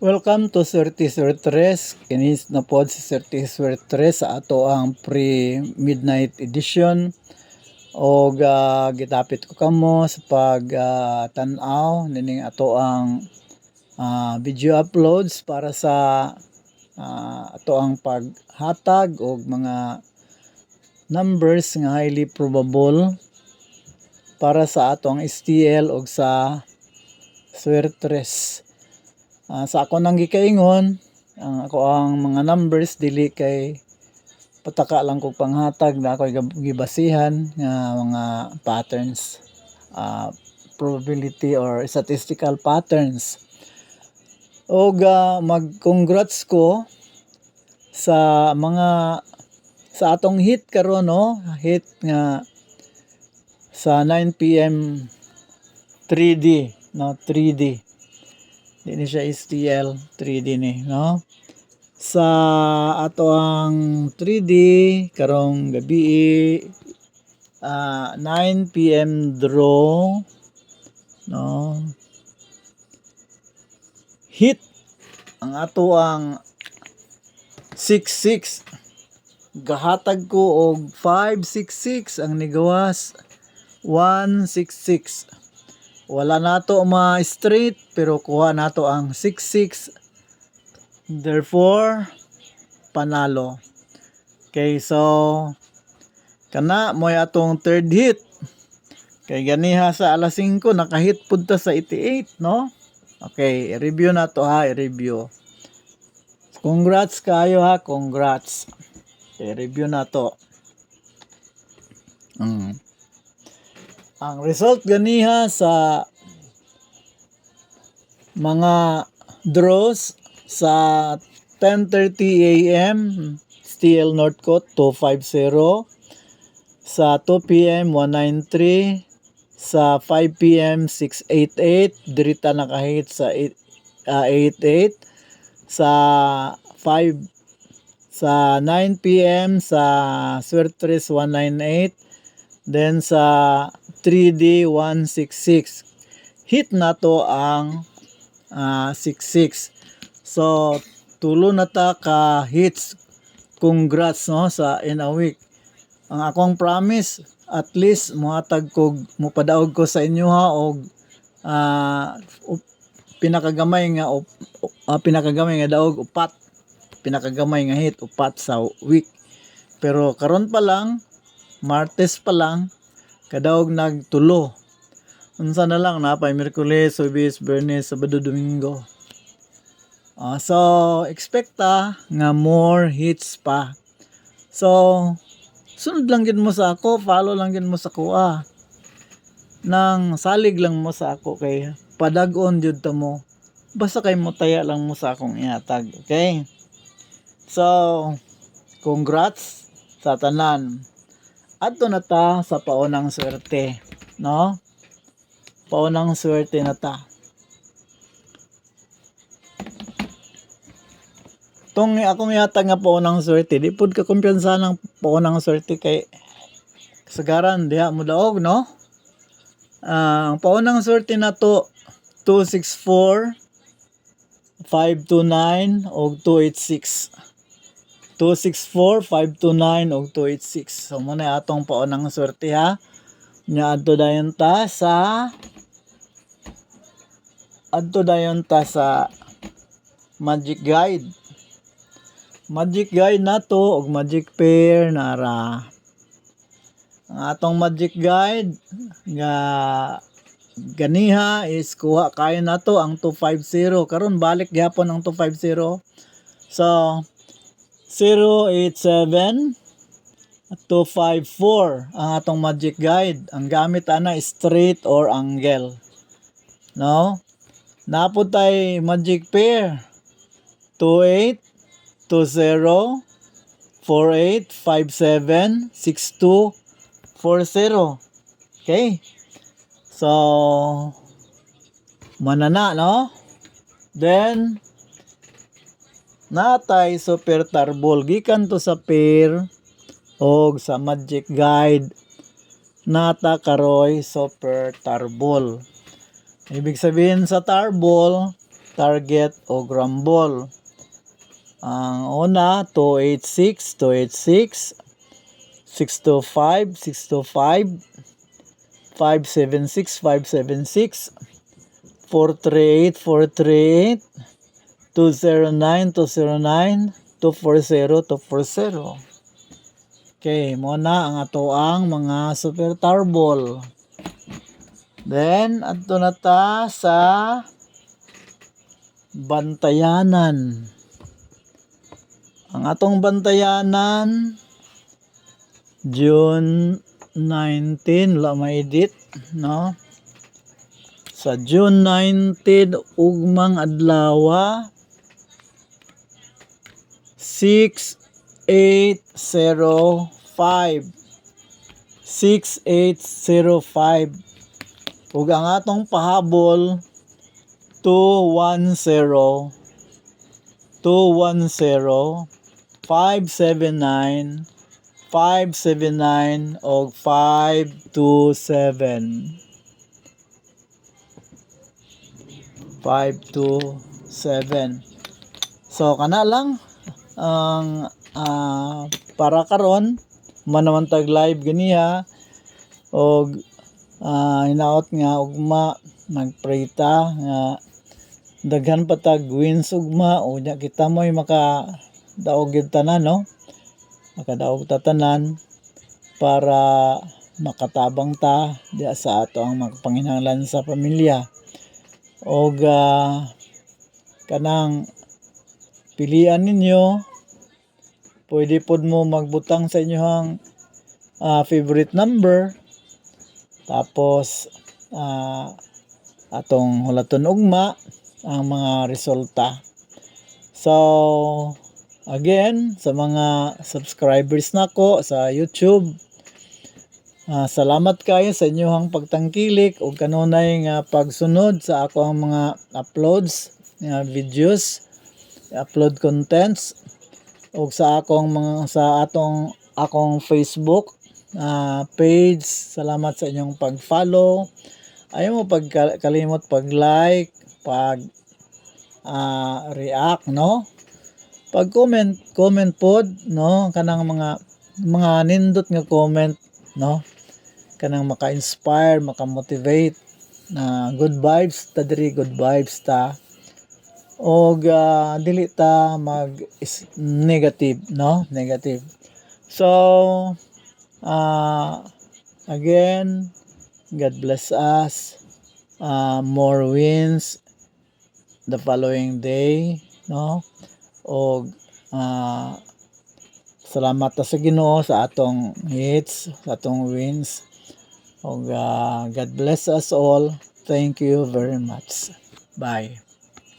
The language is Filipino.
Welcome to Surti Surtres. Kinis na pod si Surti Surtres sa ato ang pre-midnight edition. O gitapit ko kamo sa pag ah, tanaw nining ato ang ah, video uploads para sa ah, ato ang paghatag og mga numbers nga highly probable para sa ato ang STL og sa Swertres. Ah, sa ako nang gikaingon, ang ako ang mga numbers dili kay pataka lang kog panghatag na ako gibasihan nga mga patterns ah, probability or statistical patterns. O mag-congrats ko sa mga sa atong hit karon no, hit nga sa 9 PM 3D no? 3D di ni siya STL 3D ni no? Sa ato ang 3D karong gabi ah 9 PM draw no? Hit ang ato ang 66 gahatag ko og 566 ang nigawas. 166 wala nato ma straight pero kuha nato ang 66 therefore panalo. Okay so kana moy atong third hit. Kay ganiha sa alas 5 nakahit pud ta sa 88 no? Okay i-review na to ha i-review. Congrats kayo ha congrats. Okay, review na to. Mm. Ang result ganiha sa mga draws sa 10:30 AM STL Northcote 250 sa 2 PM 193 sa 5 PM 688 dirita nakahit sa 8, ah, 88 sa 5 sa 9 PM sa Swertres 198 then sa 3D 166 hit na to ang ah, 66 so tulo na ta ka hits. Congrats no sa in a week. Ang akong promise at least mohatag kog mopadaog ko sa inyo ha og ah, up- pinakagamay nga up, up- ah, pinakagamay nga daog upat. Pinakagamay nga hit upat sa week. Pero karon pa lang Martes pa lang kadaog nagtulo. Unsa na lang na pa Miyerkules, Huwebes, Biyernes, Sabado, Domingo. Ah, so expecta nga more hits pa. So sunod lang gid mo sa ako follow lang gid mo sa kuha nang salig lang mo sa ako kay padag-on jud ta mo. Basta kay mo taya lang mo sa akong ihatag okay? So congrats sa tanan adto na ta sa paunang swerte no? Paunang swerte na ta. Tong akong ihatag nga paunang swerte di pud ka kumpiyansa ng paunang swerte kay kasagaran diha mo daog no? Ah, ang paunang swerte na to 264 529 og 286 264 529 og 286 so mo na atong paunang swerte ha? Nya adto dayon ta sa adto dayon ta sa magic guide. Magic guide na to og magic pair nara ang atong magic guide nga ganiha is kuha kayo na to ang 250 karon balik gyapon ang 250 so 087 254 ang atong magic guide. Ang gamit ana straight or angle. No? Napod tay magic pair. 28 20 48 57 62 40 okay? So manana no? Then natay super tarbol. Gikan to sa pair og sa magic guide. Nata karoy super tarbol. Ibig sabihin sa tarbol target o rumble. Ang una 286 286 625 625 576 576 438 438 209 209 240 240 Okay, mo na ang ato ang mga super tarbol. Then, ato na ta sa bantayanan. Ang atong bantayanan, June 19, wala ma-edit, no? Sa June 19, ugmang adlawa, 6805 6805 ug ang atong pahabol. 210 210 579 579 og 527 527 So kana lang ang ah, para karon manamantag live ganiha og ah, hinaot nga ugma magprita nga daghan pa tag wins ugma o nya kita mo'y maka daog gyud tanan no? Makadaog ta tanan para makatabang ta diya sa ato ang makapanginahanglan sa pamilya. Og ah, kanang pilian ninyo pwede pod mo magbutang sa inyong ah, favorite number. Tapos ah, atong hulaton ugma ang mga resulta. So again sa mga subscribers nako sa YouTube ah, salamat kayo sa inyong pagtangkilik. Ug kanunay nga pagsunod sa ako ang mga uploads nga videos upload contents ug sa akong mga sa atong akong Facebook ah, page. Salamat sa inyong pag-follow. Ayaw mo pagkalimot pag-like, pag ah, react, no? Pag-comment, comment pod, no? Kanang mga mga nindot nga comment, no? Kanang maka-inspire, maka-motivate na good vibes ta diri good vibes ta og ah, dili ta mag negative no? Negative. So ah again God bless us. Ah, more wins the following day no? Og ah, salamat ta sa Ginoo sa atong hits sa atong wins. Og ah, God bless us all. Thank you very much. Bye